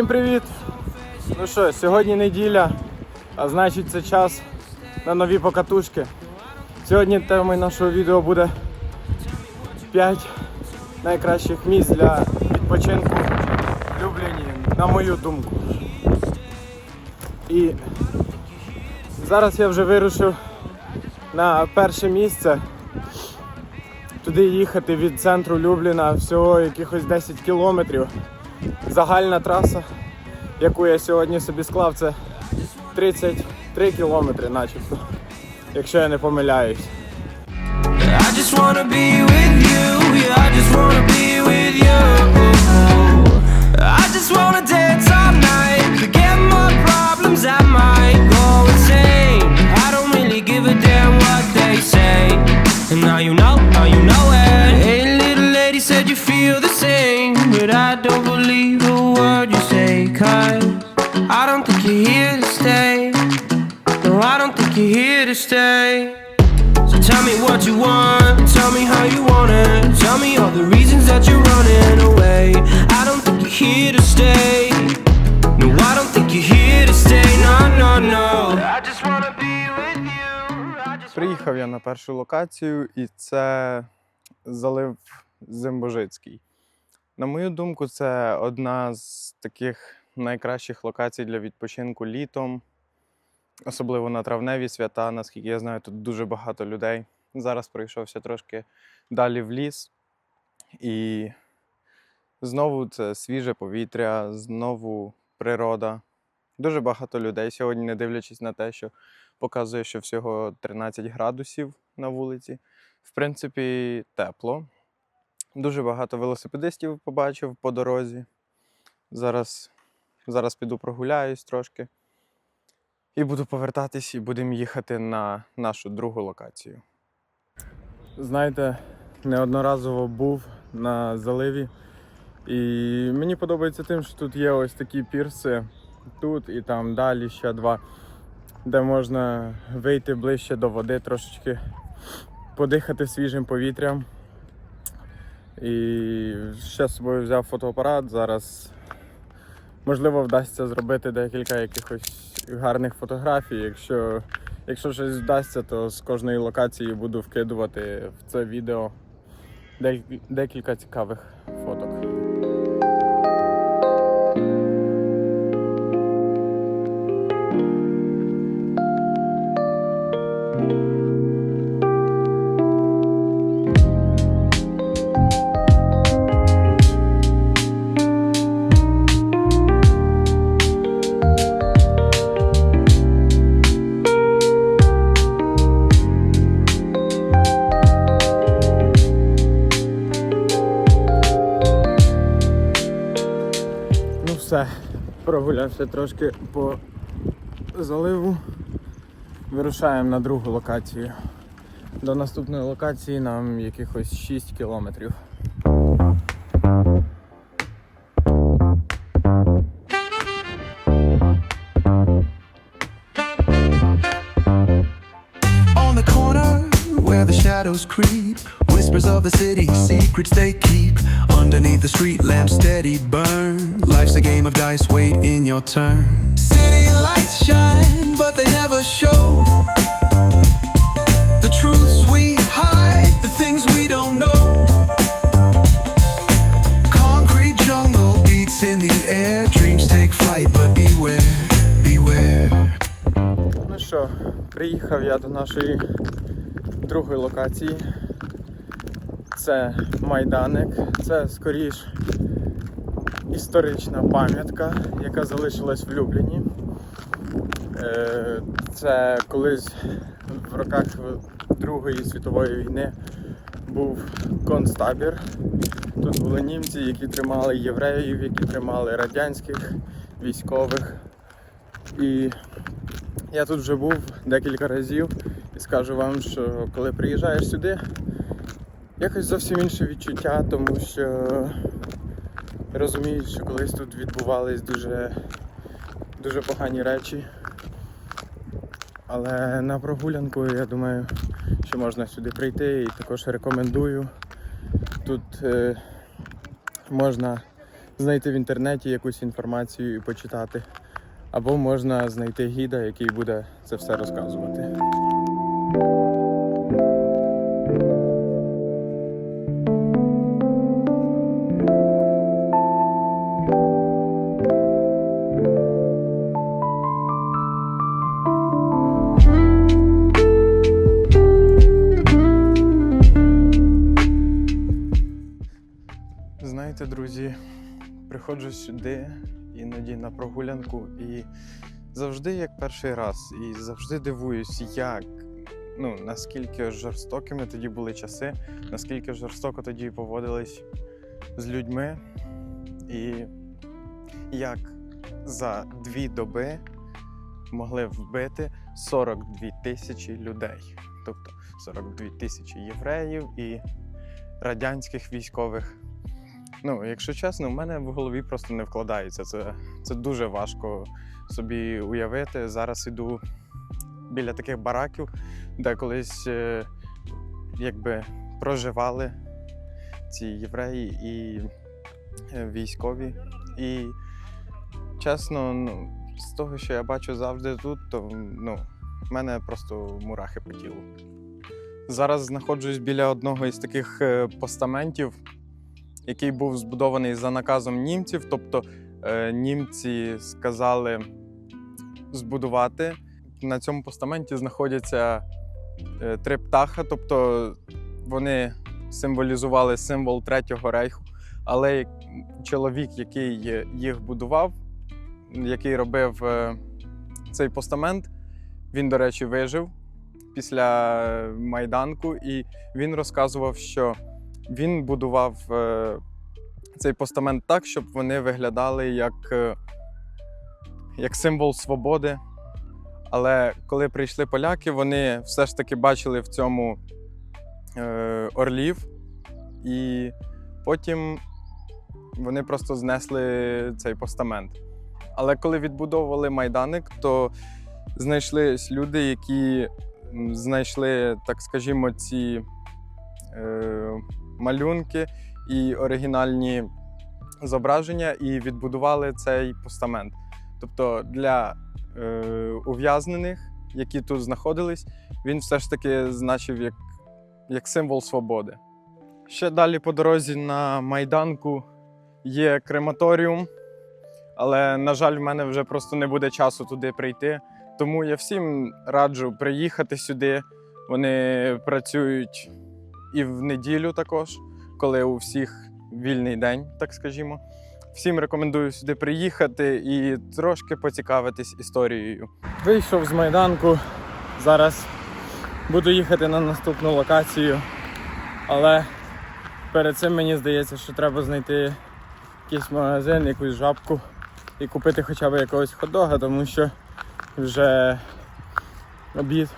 Всім привіт! Ну що, сьогодні неділя, а значить це час на нові покатушки. Сьогодні темою нашого відео буде 5 найкращих місць для відпочинку в Любліні, на мою думку. І зараз я вже вирушив на перше місце. Туди їхати від центру Любліна всього якихось 10 кілометрів. Загальна траса, яку я сьогодні собі склав, це 33 кілометри, начебто, якщо я не помиляюсь. I just wanna that you're running away. I don't think you're here to stay. No, I don't think you're here to stay. No, no, no. I just wanna be with you. Приїхав я на першу локацію і це залив Зимбожицький. На мою думку, це одна з таких найкращих локацій для відпочинку літом, особливо на травневі свята. Наскільки я знаю, тут дуже багато людей. Зараз пройшовся трошки далі в ліс. І знову це свіже повітря, знову природа. Дуже багато людей сьогодні, не дивлячись на те, що показує, що всього 13 градусів на вулиці. В принципі, тепло. Дуже багато велосипедистів побачив по дорозі. Зараз, зараз піду прогуляюсь трошки. І буду повертатись, і будемо їхати на нашу другу локацію. Знаєте, неодноразово був на заливі. І мені подобається тим, що тут є ось такі пірси. Тут і там далі ще два де можна вийти ближче до води, трошечки подихати свіжим повітрям. І ще з собою взяв фотоапарат. Зараз можливо вдасться зробити декілька якихось гарних фотографій. Якщо, якщо щось вдасться, то з кожної локації буду вкидувати в це відео декілька цікавих фоток. Все, прогулявся трошки по заливу. Вирушаємо на другу локацію. До наступної локації нам якихось 6 кілометрів. On the corner where the shadows creep, whispers of the city, secrets they keep. Underneath the street lamp, steady burn. Life's a game of dice, wait in your turn. City lights shine, but they never show. The truths we hide, the things we don't know. Concrete jungle beats in the air, dreams take flight, but beware, beware. Ну що, приїхав я до нашої другої локації. Це майданик. Це скоріш історична пам'ятка, яка залишилась в Любліні. Е, Це колись в роках Другої світової війни був концтабір. Тут були німці, які тримали євреїв, які тримали радянських військових. І я тут вже був декілька разів і скажу вам, що коли приїжджаєш сюди, якось зовсім інше відчуття, тому що розумієш, що колись тут відбувались дуже, дуже погані речі. Але на прогулянку я думаю, що можна сюди прийти і також рекомендую. Тут е, можна знайти в інтернеті якусь інформацію і почитати. Або можна знайти гіда, який буде це все розказувати. Приходжу сюди іноді на прогулянку і завжди як перший раз, і завжди дивуюсь, як, ну, наскільки жорстокими тоді були часи, наскільки жорстоко тоді поводились з людьми, і як за дві доби могли вбити 42 тисячі людей. Тобто 42 тисячі євреїв і радянських військових. Ну, якщо чесно, в мене в голові просто не вкладається. Це, це дуже важко собі уявити. Зараз іду біля таких бараків, де колись е, якби проживали ці євреї і е, військові. І чесно, ну, з того, що я бачу завжди тут, то ну, в мене просто мурахи по тілу. Зараз знаходжусь біля одного із таких е, постаментів, який був збудований за наказом німців. Тобто е, німці сказали збудувати. На цьому постаменті знаходяться е, три птаха, тобто вони символізували символ Третього рейху. Але чоловік, який їх будував, який робив е, цей постамент, він, до речі, вижив після майданку, і він розказував, що він будував е, цей постамент так, щоб вони виглядали як, е, як символ свободи. Але коли прийшли поляки, вони все ж таки бачили в цьому е, орлів, і потім вони просто знесли цей постамент. Але коли відбудовували майданик, то знайшлись люди, які знайшли, так скажімо, ці малюнки і оригінальні зображення, і відбудували цей постамент. Тобто для е, ув'язнених, які тут знаходились, він все ж таки значив як, як символ свободи. Ще далі по дорозі на майданку є крематоріум, але, на жаль, в мене вже просто не буде часу туди прийти. Тому я всім раджу приїхати сюди. Вони працюють і в неділю також, коли у всіх вільний день, так скажімо. Всім рекомендую сюди приїхати і трошки поцікавитись історією. Вийшов з майданку. Зараз буду їхати на наступну локацію, але перед цим мені здається, що треба знайти якийсь магазин, якусь жабку і купити хоча б якогось хот-дога, тому що вже обід.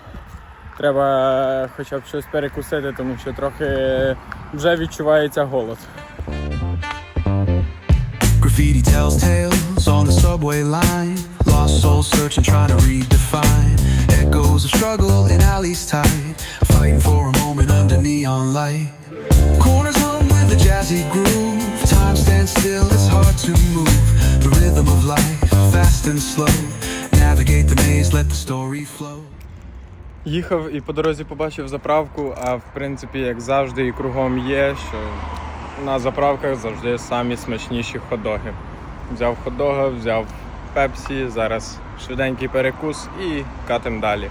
Треба хоча б щось перекусити, тому що трохи вже відчувається голод. Graffiti tells tales on the subway line. Lost souls searching, trying to redefine. Echoes of struggle in alleys tight. Fighting for a moment under neon light. Corners hum with a jazzy groove. Time stands still, it's hard to move. The rhythm of life, fast and slow. Navigate the maze, let the story flow. Їхав і по дорозі побачив заправку, а в принципі, як завжди, і кругом є, що на заправках завжди самі смачніші хот-доги. Взяв хот-дога, взяв пепсі, зараз швиденький перекус і катим далі.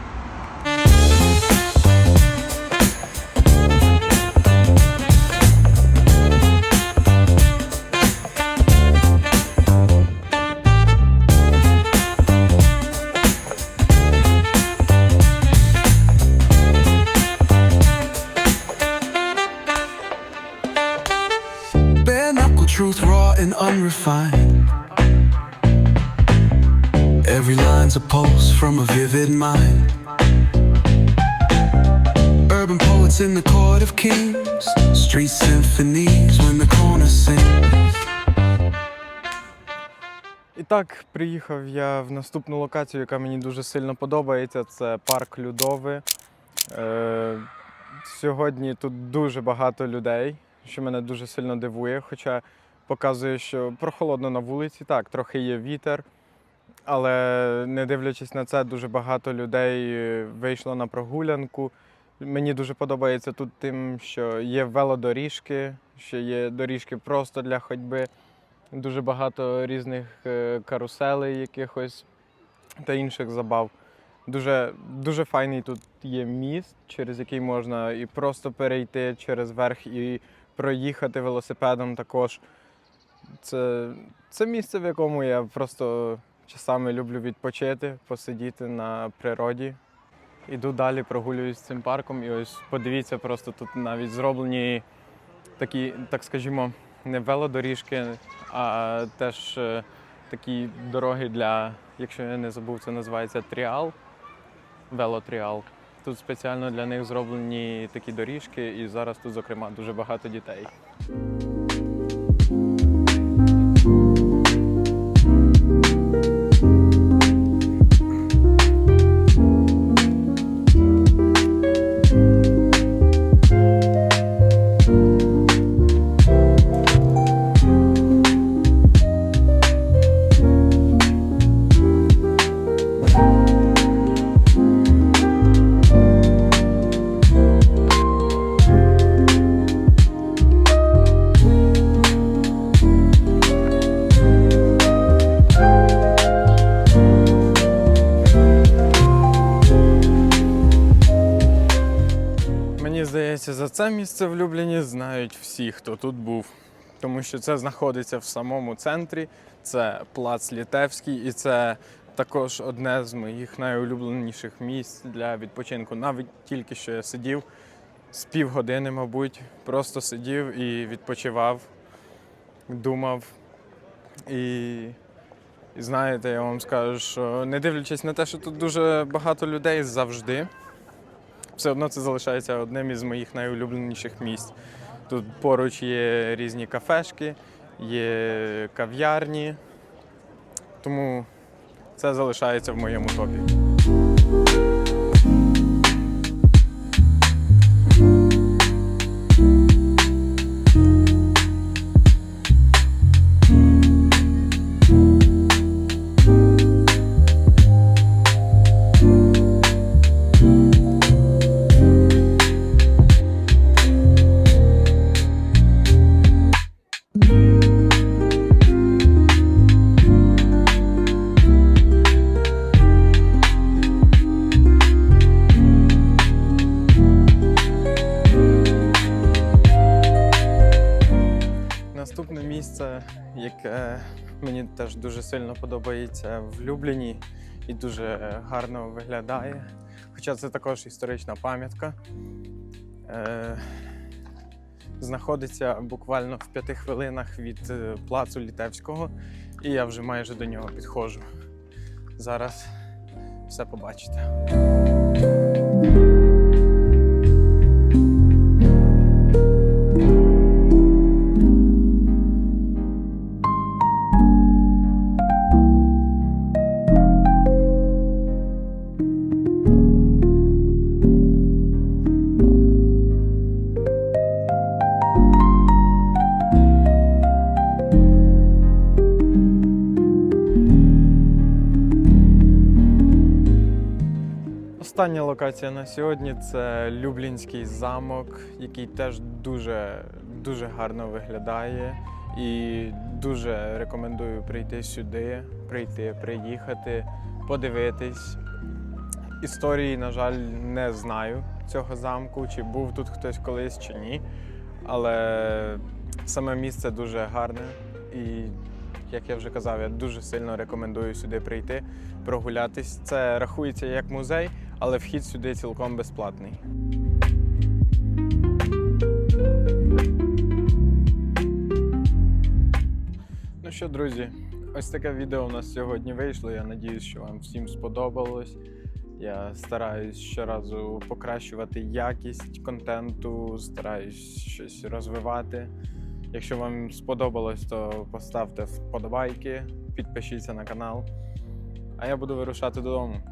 Так, приїхав я в наступну локацію, яка мені дуже сильно подобається. Це парк Людови. Е, сьогодні тут дуже багато людей, що мене дуже сильно дивує. Хоча показує, що прохолодно на вулиці. Так, трохи є вітер, але не дивлячись на це, дуже багато людей е, вийшло на прогулянку. Мені дуже подобається тут тим, що є велодоріжки, що є доріжки просто для ходьби, дуже багато різних е, каруселей якихось та інших забав. Дуже, дуже файний тут є міст, через який можна і просто перейти через верх, і проїхати велосипедом також. Це, це місце, в якому я просто часами люблю відпочити, посидіти на природі. Іду далі, прогулююсь цим парком, і ось подивіться, просто тут навіть зроблені такі, так скажімо, не велодоріжки, а теж е, такі дороги для, якщо я не забув, це називається тріал, велотріал. Тут спеціально для них зроблені такі доріжки, і зараз тут, зокрема, дуже багато дітей. Здається, за це місце в Любліні знають всі, хто тут був. Тому що це знаходиться в самому центрі, це плац Літевський, і це також одне з моїх найулюбленіших місць для відпочинку. Навіть тільки що я сидів з півгодини, мабуть, просто сидів і відпочивав, думав. І, і знаєте, я вам скажу, що не дивлячись на те, що тут дуже багато людей завжди все одно це залишається одним із моїх найулюбленіших місць. Тут поруч є різні кафешки, є кав'ярні, тому це залишається в моєму топі. Мені теж дуже сильно подобається в Любліні і дуже гарно виглядає. Хоча це також історична пам'ятка. Е, знаходиться буквально в п'яти хвилинах від е, плацу Літевського, і я вже майже до нього підходжу. Зараз все побачите. Остання локація на сьогодні це Люблінський замок, який теж дуже, дуже гарно виглядає. І дуже рекомендую прийти сюди, прийти, приїхати, подивитись. Історії, на жаль, не знаю цього замку, чи був тут хтось колись, чи ні. Але саме місце дуже гарне. І, як я вже казав, я дуже сильно рекомендую сюди прийти, прогулятись. Це рахується як музей, але вхід сюди цілком безплатний. Ну що, друзі, ось таке відео у нас сьогодні вийшло. Я надіюсь, що вам всім сподобалось. Я стараюсь щоразу покращувати якість контенту, стараюсь щось розвивати. Якщо вам сподобалось, то поставте вподобайки, підпишіться на канал. А я буду вирушати додому.